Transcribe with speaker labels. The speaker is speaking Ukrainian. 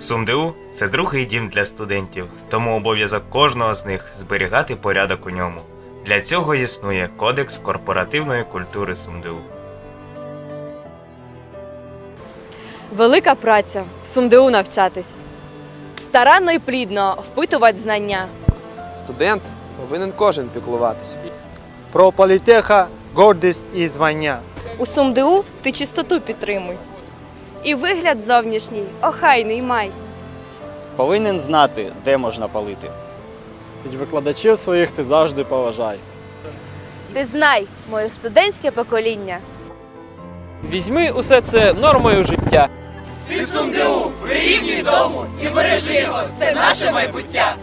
Speaker 1: СумДУ це другий дім для студентів, тому обов'язок кожного з них зберігати порядок у ньому. Для цього існує Кодекс корпоративної культури СумДУ.
Speaker 2: Велика праця в СумДУ навчатись. Старанно і плідно впитувати знання.
Speaker 3: Студент повинен кожен піклуватися.
Speaker 4: Про політеха гордість і звання.
Speaker 5: У СумДУ ти чистоту підтримуй.
Speaker 2: І вигляд зовнішній, охайний май.
Speaker 6: Повинен знати, де можна палити.
Speaker 4: Від викладачів своїх ти завжди поважай.
Speaker 2: Ти знай, моє студентське покоління.
Speaker 7: Візьми усе це нормою життя.
Speaker 8: Ти сумдеу, прирівнюй дому і бережи його, це наше майбуття.